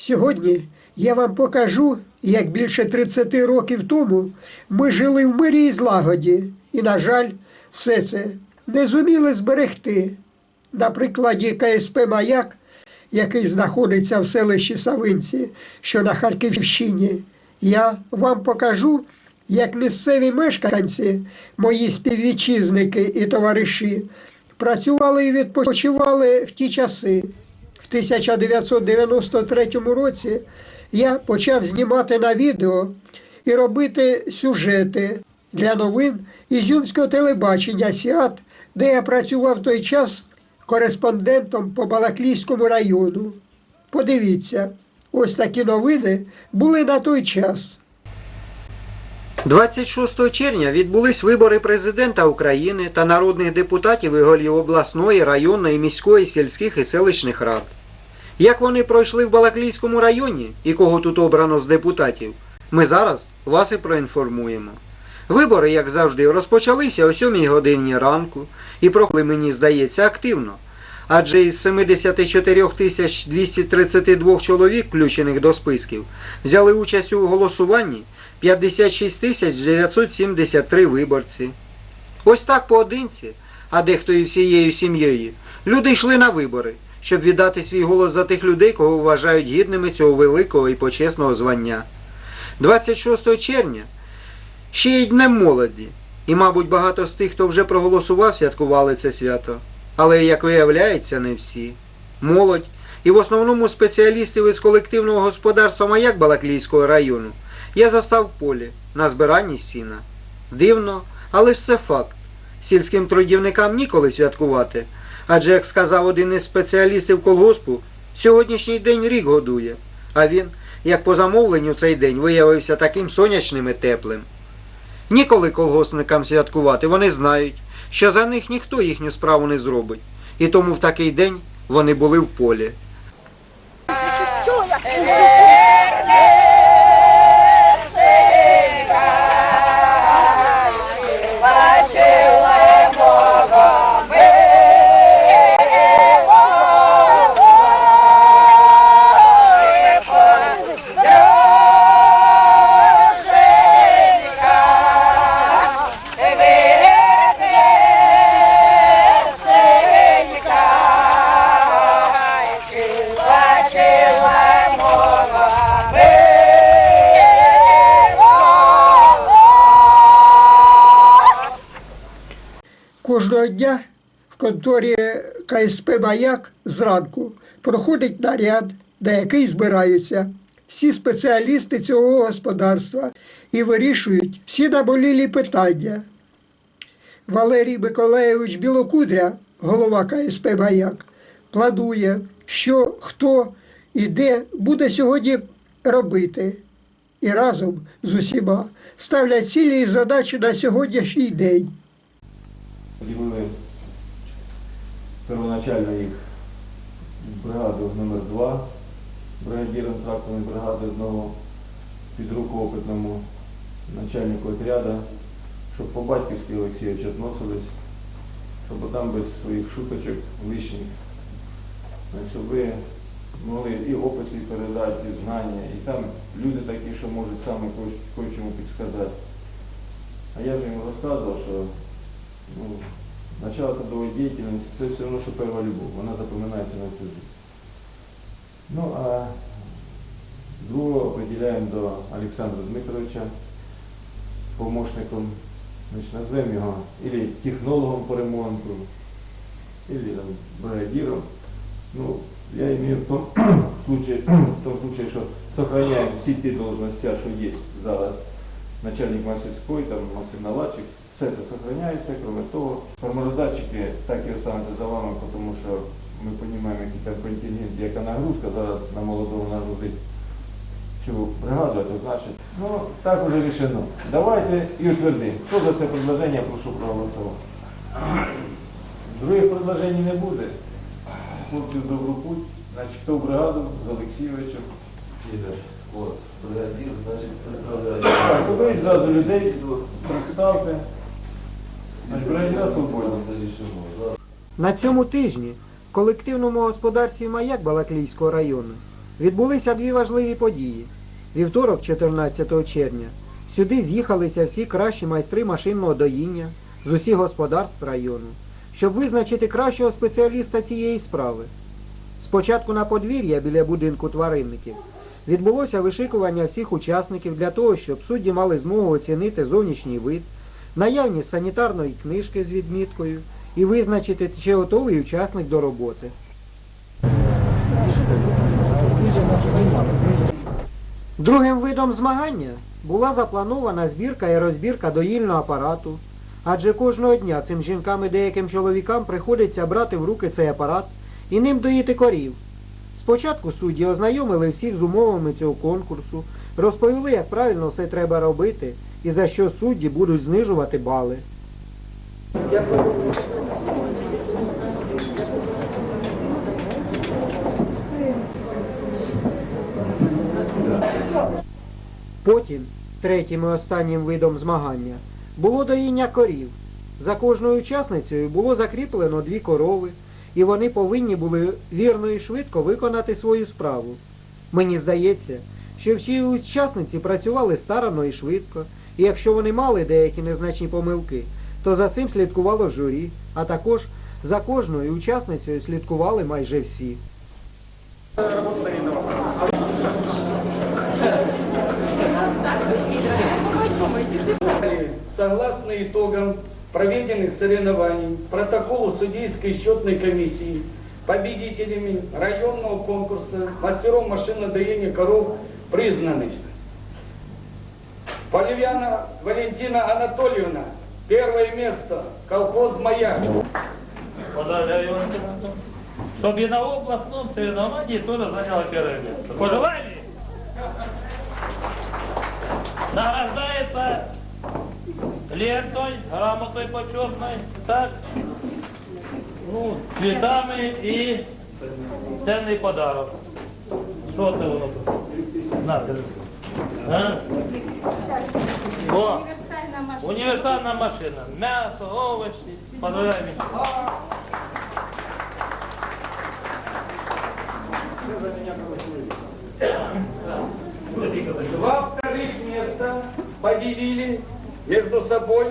Сьогодні я вам покажу, як більше 30 років тому ми жили в мирі і злагоді, і, на жаль, все це не зуміли зберегти. На прикладі КСП Маяк, який знаходиться в селищі Савинці, що на Харківщині, я вам покажу, як місцеві мешканці, мої співвітчизники і товариші, працювали і відпочивали в ті часи. В 1993 році я почав знімати на відео і робити сюжети для новин Ізюмського телебачення Сіат, де я працював той час кореспондентом по Балаклійському району. Подивіться, ось такі новини були на той час. 26 червня відбулись вибори президента України та народних депутатів і голів обласної, районної, міської, сільських і селищних рад. Як вони пройшли в Балаклійському районі і кого тут обрано з депутатів, ми зараз вас і проінформуємо. Вибори, як завжди, розпочалися о 7 годині ранку і проходили, мені здається, активно. Адже із 74 тисяч 232 чоловік, включених до списків, взяли участь у голосуванні 56 тисяч 973 виборці. Ось так поодинці, а дехто і всією сім'єю, люди йшли на вибори, щоб віддати свій голос за тих людей, кого вважають гідними цього великого і почесного звання. 26 червня ще й Днем молоді, і, мабуть, багато з тих, хто вже проголосував, святкували це свято. Але, як виявляється, не всі. Молодь і в основному спеціалістів із колективного господарства Маяк Балаклійського району я застав полі на збиранні сіна. Дивно, але ж це факт. Сільським трудівникам ніколи святкувати. Адже, як сказав один із спеціалістів колгоспу, сьогоднішній день рік годує. А він, як по замовленню, цей день виявився таким сонячним і теплим. Ніколи колгоспникам святкувати, вони знають, що за них ніхто їхню справу не зробить. І тому в такий день вони були в полі. Дня в конторі КСП Маяк зранку проходить наряд, на який збираються всі спеціалісти цього господарства і вирішують всі наболілі питання. Валерій Миколаєвич Білокудря, голова КСП Маяк, планує, що хто і де буде сьогодні робити. І разом з усіма ставлять цілі і задачі на сьогоднішній день. Поділили первоначально їх бригаду номер 2 бригадіром тракторної бригади одного під руку опитному начальнику отряду, щоб по батьківськи Олексійович відносились, щоб там без своїх шуточок лишніх, щоб ви могли і опит свій передати, і знання, і там люди такі, що можуть саме кое-чому підсказати. А я ж йому розказував, що ну, начало трудовой деятельности, це все одно, що перша любов, вона запам'ятається на всю жизнь. Ну, а другого определяємо до Олександра Дмитровича, помощником, значить, назвемо його или технологом по ремонту, или там, бригадиром. Ну, я имею в том случае, в том случае, что сохраняем все те должности, что есть зараз начальник мастерской, там Максим Наладчик, все это сохраняется, кроме того, формороздатчики так і остануться за вами, тому що ми розуміємо, який там контингент, яка нагрузка зараз на молодого нагрузить цю бригаду, то значить, ну, так уже рішено. Давайте і утвердимо. Хто за це предложення, прошу проголосувати. Других предложень не буде. Хлопців добру путь, значить, хто в бригаду з Олексійовичем. Ігор, от, бригадір, значить, представляє. Так, подивіть зразу людей, представте. На цьому тижні в колективному господарстві Маяк Балаклійського району відбулися дві важливі події. Вівторок, 14 червня, сюди з'їхалися всі кращі майстри машинного доїння з усіх господарств району, щоб визначити кращого спеціаліста цієї справи. Спочатку на подвір'я біля будинку тваринників відбулося вишикування всіх учасників для того, щоб судді мали змогу оцінити зовнішній вид, наявність санітарної книжки з відміткою і визначити, чи готовий учасник до роботи. Другим видом змагання була запланована збірка і розбірка доїльного апарату, адже кожного дня цим жінкам і деяким чоловікам приходиться брати в руки цей апарат і ним доїти корів. Спочатку судді ознайомили всіх з умовами цього конкурсу, розповіли, як правильно все треба робити і за що судді будуть знижувати бали. Потім, третім і останнім видом змагання, було доїння корів. За кожною учасницею було закріплено дві корови, і вони повинні були вірно і швидко виконати свою справу. Мені здається, що всі учасниці працювали старано і швидко, і якщо вони мали деякі незначні помилки, то за цим слідкувало журі, а також за кожною учасницею слідкували майже всі. Согласно итогам проведенных соревнований, протоколу судейской счетной комиссии, победителями районного конкурса мастеров машинодоения коров признаны Поливяна Валентина Анатольевна, первое место, колхоз «Маяк». Поздравляю вас, чтобы и на областном соревновании тоже заняла первое место. Пожелали? Награждается лентой, грамотой почетной, так, ну, цветами и ценный подарок. Что ты воно тут? На, держи. А? О, Универсальная машина. Мясо. Поздравляю, Миша. Два вторых места поделили между собой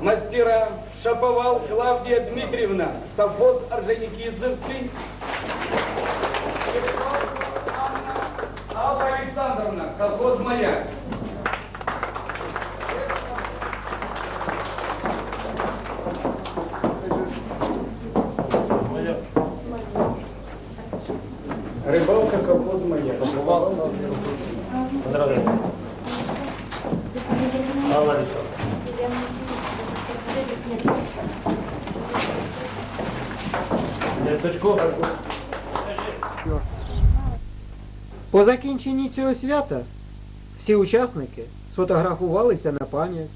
мастера Шаповал Клавдия Дмитриевна, совхоз Орджоникидзевский. Колхоз «Маяк». Рыбалка, колхоз «Маяк». Поздравляю. Алла Александровна. Ленточку. По закінченні цього свята всі учасники сфотографувалися на пам'ять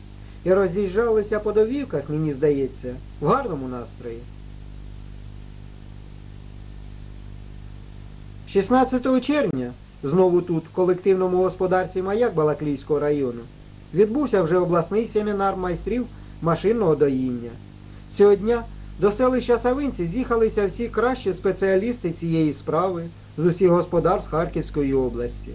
і роз'їжджалися по довівках, мені здається, в гарному настрої. 16 червня, знову тут, в колективному господарстві Маяк Балаклійського району, відбувся вже обласний семінар майстрів машинного доїння. Цього дня до селища Савинці з'їхалися всі кращі спеціалісти цієї справи з усіх господарств Харківської області.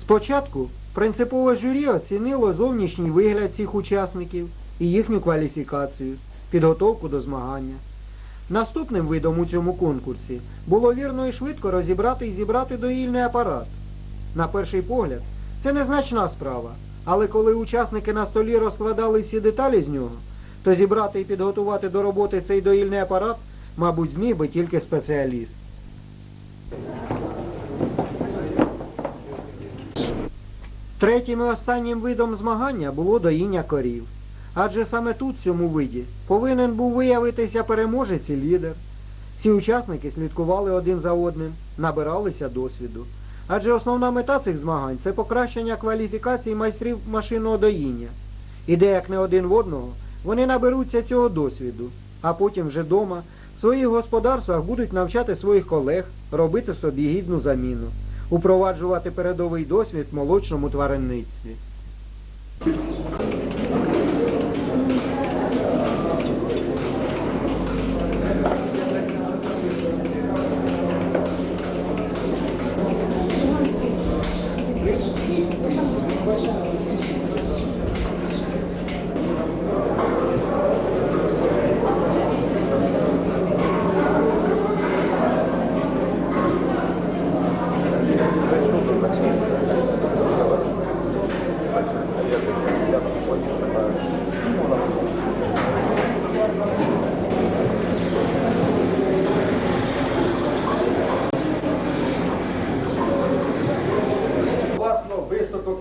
Спочатку принципове журі оцінило зовнішній вигляд цих учасників і їхню кваліфікацію, підготовку до змагання. Наступним видом у цьому конкурсі було вірно і швидко розібрати і зібрати доїльний апарат. На перший погляд, це незначна справа, але коли учасники на столі розкладали всі деталі з нього, то зібрати і підготувати до роботи цей доїльний апарат, мабуть, зміг би тільки спеціаліст. Третім і останнім видом змагання було доїння корів. Адже саме тут, в цьому виді, повинен був виявитися переможець і лідер. Всі учасники слідкували один за одним, набиралися досвіду. Адже основна мета цих змагань це покращення кваліфікації майстрів машинного доїння. І де як не один в одного, вони наберуться цього досвіду, а потім вже дома в своїх господарствах будуть навчати своїх колег робити собі гідну заміну, упроваджувати передовий досвід в молочному тваринництві.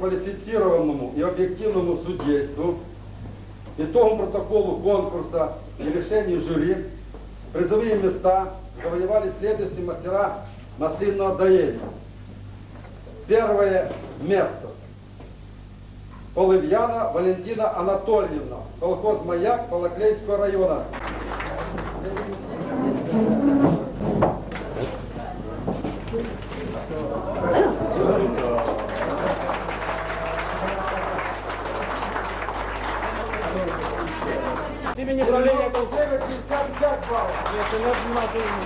квалифицированному и объективному судейству, итогам протоколу конкурса и решению жюри призовые места завоевали следующие мастера машинного доения. Первое место. Полывьяна Валентина Анатольевна, колхоз «Маяк» Балаклейского района. От имени правления колхоза 55 баллов. Нет, это не наше имя.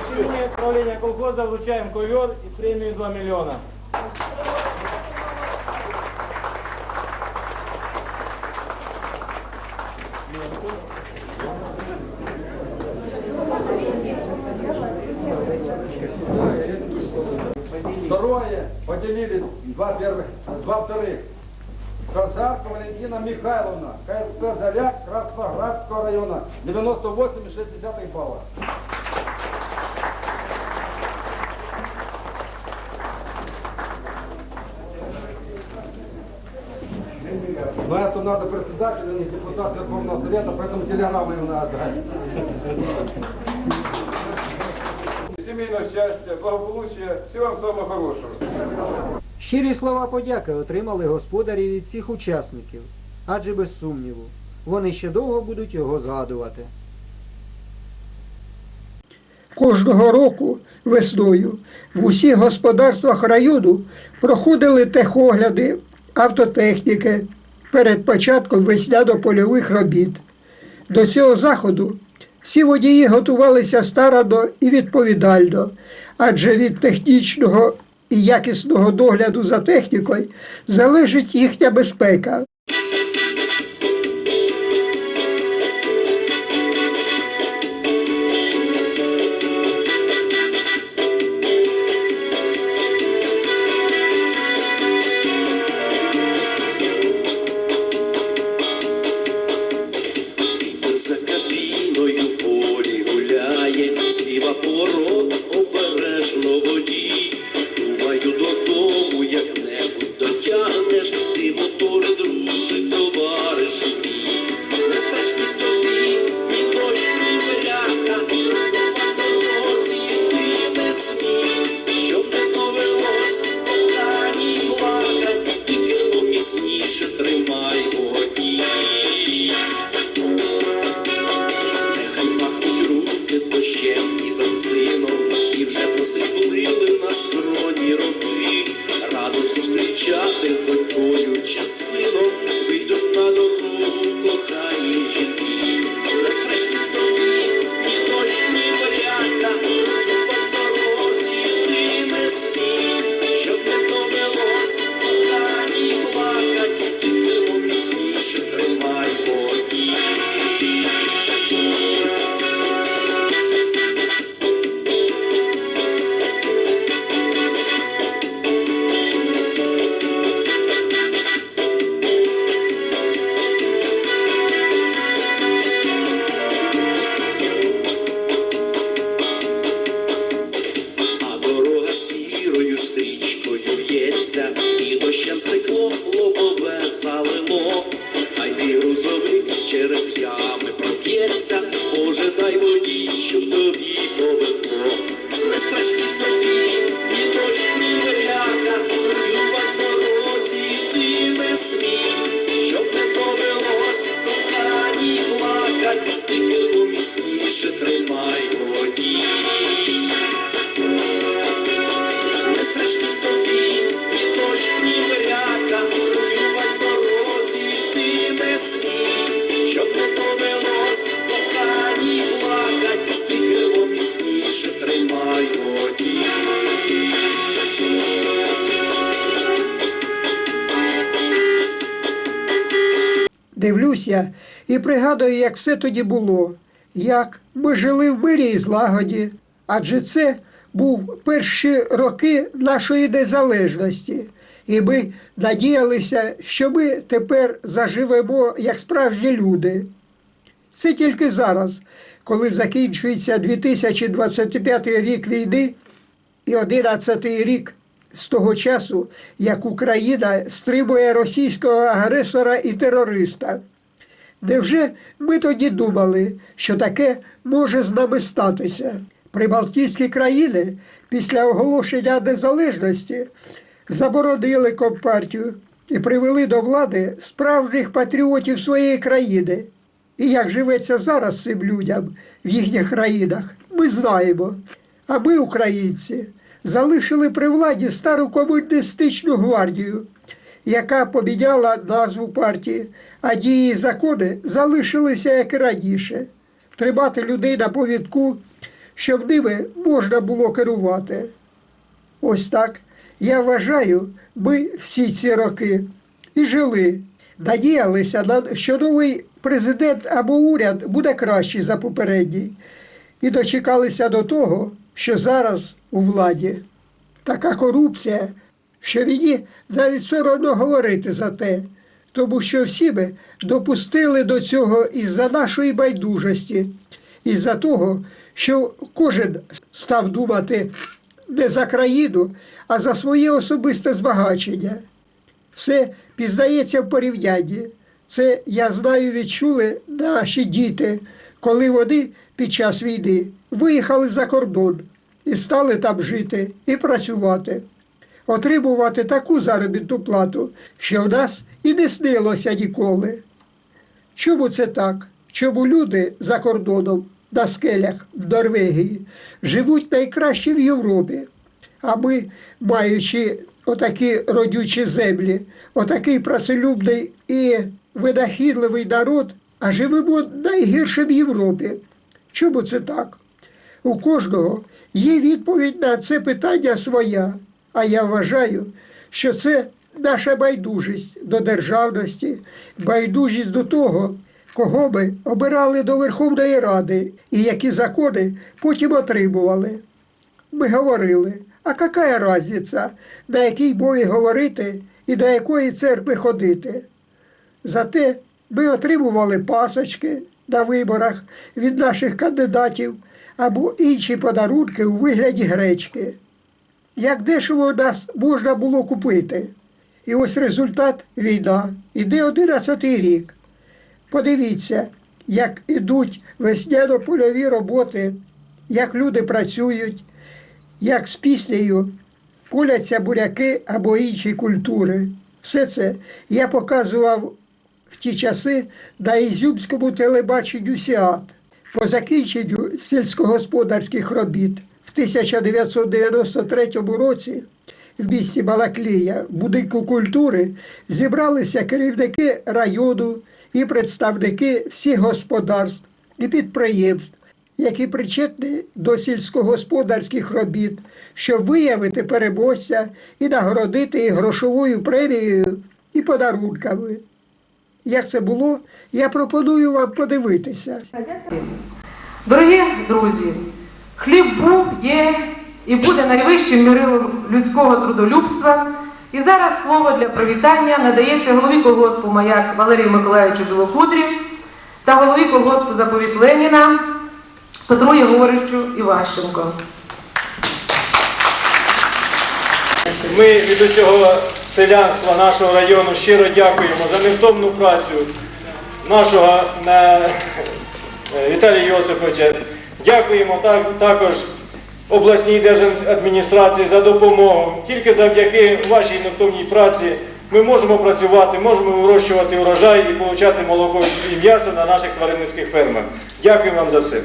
От имени правления колхоза вручаем ковер и премию 2 миллиона. 98,6 балла. Но это надо председателю, не депутат Верховного Совета, поэтому телеграмму ему надо отдать. Семейного счастья, благополучия, всего вам самого хорошего. Щирі слова подяки отримали господарі від всіх учасників, адже без сумніву, вони ще довго будуть його згадувати. Кожного року весною в усіх господарствах району проходили техогляди автотехніки перед початком весняно-польових робіт. До цього заходу всі водії готувалися старано і відповідально, адже від технічного і якісного догляду за технікою залежить їхня безпека. Дивлюся і пригадую, як все тоді було, як ми жили в мирі і злагоді, адже це був перші роки нашої незалежності, і ми надіялися, що ми тепер заживемо як справжні люди. Це тільки зараз, коли закінчується 2025 рік війни і 11 рік з того часу, як Україна стримує російського агресора і терориста. Невже ми тоді думали, що таке може з нами статися? Прибалтійські країни після оголошення незалежності заборонили компартію і привели до влади справжніх патріотів своєї країни. І як живеться зараз цим людям в їхніх країнах, ми знаємо. А ми, українці, залишили при владі стару комуністичну гвардію, яка поміняла назву партії, а дії закони залишилися як і раніше. Тримати людей на повідку, щоб ними можна було керувати. Ось так, я вважаю, ми всі ці роки і жили, надіялися, на- що новий президент або уряд буде кращий за попередній, і дочекалися до того, що зараз у владі. Така корупція, що мені навіть соромно говорити за те, тому що всі ми допустили до цього із-за нашої байдужості, із-за того, що кожен став думати не за країну, а за своє особисте збагачення. Все пізнається в порівнянні. Це я знаю, відчули наші діти, коли вони під час війни виїхали за кордон і стали там жити і працювати, отримувати таку заробітну плату, що в нас і не снилося ніколи. Чому це так? Чому люди за кордоном на скелях в Норвегії живуть найкраще в Європі? А ми, маючи отакі родючі землі, отакий працелюбний і винахідливий народ, а живемо найгірше в Європі. Чому це так? У кожного є відповідь на це питання своя, а я вважаю, що це наша байдужість до державності, байдужість до того, кого ми обирали до Верховної Ради і які закони потім отримували. Ми говорили, а яка різниця, на якій мові говорити і до якої церкви ходити? Зате ми отримували пасочки на виборах від наших кандидатів або інші подарунки у вигляді гречки. Як дешево нас можна було купити. І ось результат війна. Іде 11-й рік. Подивіться, як ідуть весняно-польові роботи, як люди працюють, як з піснею куляться буряки або інші культури. Все це я показував в ті часи на Ізюмському телебаченню Сіат. По закінченню сільськогосподарських робіт в 1993 році в місті Балаклія, будинку культури, зібралися керівники району і представники всіх господарств і підприємств, які причетні до сільськогосподарських робіт, щоб виявити переможця і нагородити їх грошовою премією і подарунками. Як це було, я пропоную вам подивитися. Дорогі друзі, хліб був, є і буде найвищим мірилом людського трудолюбства. І зараз слово для привітання надається голові колгоспу Маяк Валерію Миколаївичу Білокудрі та голові колгоспу Заповіт Леніна Петру Єгоричу Іващенко. Ми від усього селянства нашого району щиро дякуємо за невтомну працю нашого е, Віталія Йосиповича. Дякуємо також обласній держадміністрації за допомогу. Тільки завдяки вашій невтомній праці ми можемо працювати, можемо вирощувати урожай і отримати молоко і м'ясо на наших тваринницьких фермах. Дякую вам за все.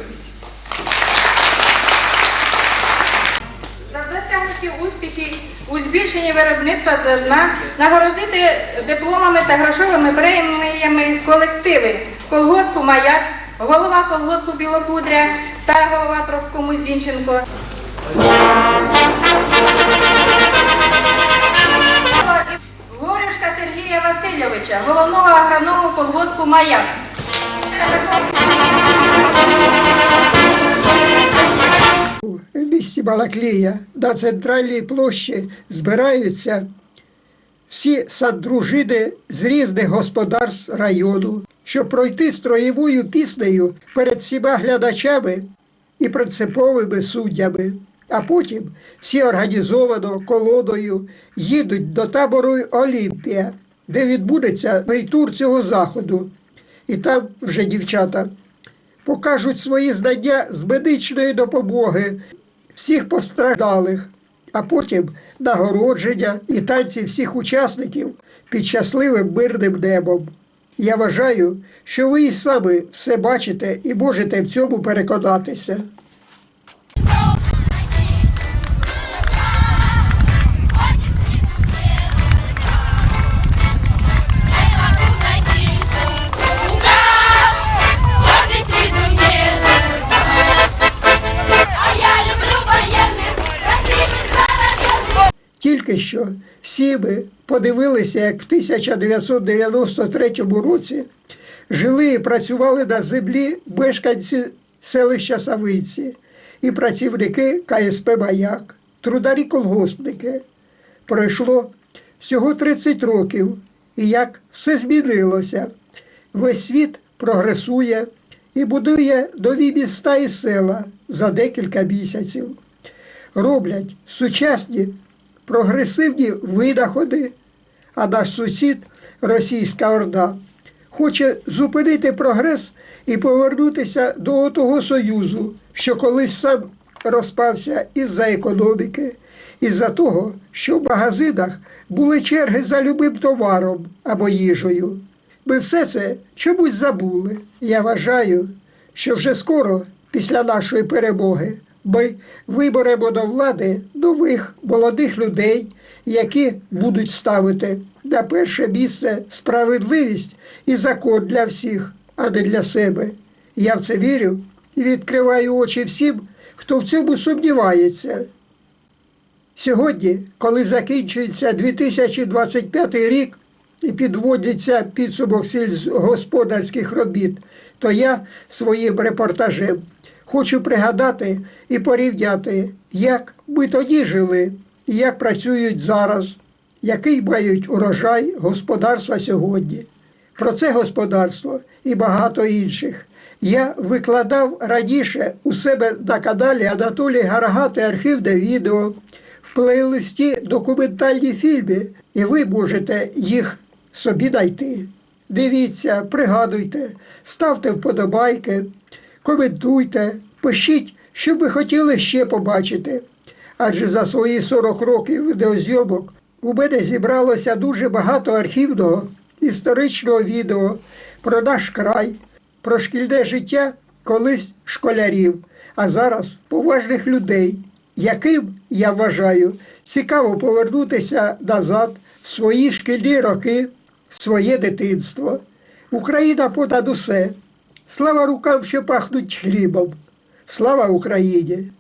За досягнуті успіхи у збільшенні виробництва зерна нагородити дипломами та грошовими преміями колективи колгоспу Маяк, голова колгоспу Білокудря та голова профкому Зінченко. Горюшка Сергія Васильовича, головного агроному колгоспу Маяк. В місті Балаклія на центральній площі збираються всі саддружини з різних господарств району, щоб пройти строєвою піснею перед всіма глядачами і принциповими суддями. А потім всі організовано колоною їдуть до табору Олімпія, де відбудеться тур цього заходу. І там вже дівчата покажуть свої знання з медичної допомоги всіх постраждалих, а потім нагородження і танці всіх учасників під щасливим мирним небом. Я вважаю, що ви і самі все бачите і можете в цьому переконатися. Тільки що всі ми подивилися, як в 1993 році жили і працювали на землі мешканці селища Савиці і працівники КСП Маяк, трударі-колгоспники. Пройшло всього 30 років, і як все змінилося. Весь світ прогресує і будує нові міста і села за декілька місяців. Роблять сучасні прогресивні винаходи, а наш сусід, Російська Орда, хоче зупинити прогрес і повернутися до того Союзу, що колись сам розпався із-за економіки, із-за того, що в магазинах були черги за любим товаром або їжею. Ми все це чомусь забули. Я вважаю, що вже скоро, після нашої перемоги, виберемо до влади нових молодих людей, які будуть ставити на перше місце справедливість і закон для всіх, а не для себе. Я в це вірю і відкриваю очі всім, хто в цьому сумнівається. Сьогодні, коли закінчується 2025 рік і підводиться підсумок сільськогосподарських робіт, то я своїм репортажем хочу пригадати і порівняти, як ми тоді жили і як працюють зараз, який мають урожай господарства сьогодні. Про це господарство і багато інших. Я викладав раніше у себе на каналі Анатолій Гаргати архівне відео в плейлисті документальні фільми, і ви можете їх собі знайти. Дивіться, пригадуйте, ставте вподобайки, коментуйте, пишіть, що ви хотіли ще побачити. Адже за свої 40 років відеозйомок у мене зібралося дуже багато архівного історичного відео про наш край, про шкільне життя колись школярів, а зараз поважних людей, яким, я вважаю, цікаво повернутися назад в свої шкільні роки, в своє дитинство. Україна понад усе. Слава рукам, що пахнуть хлібом. Слава Україні!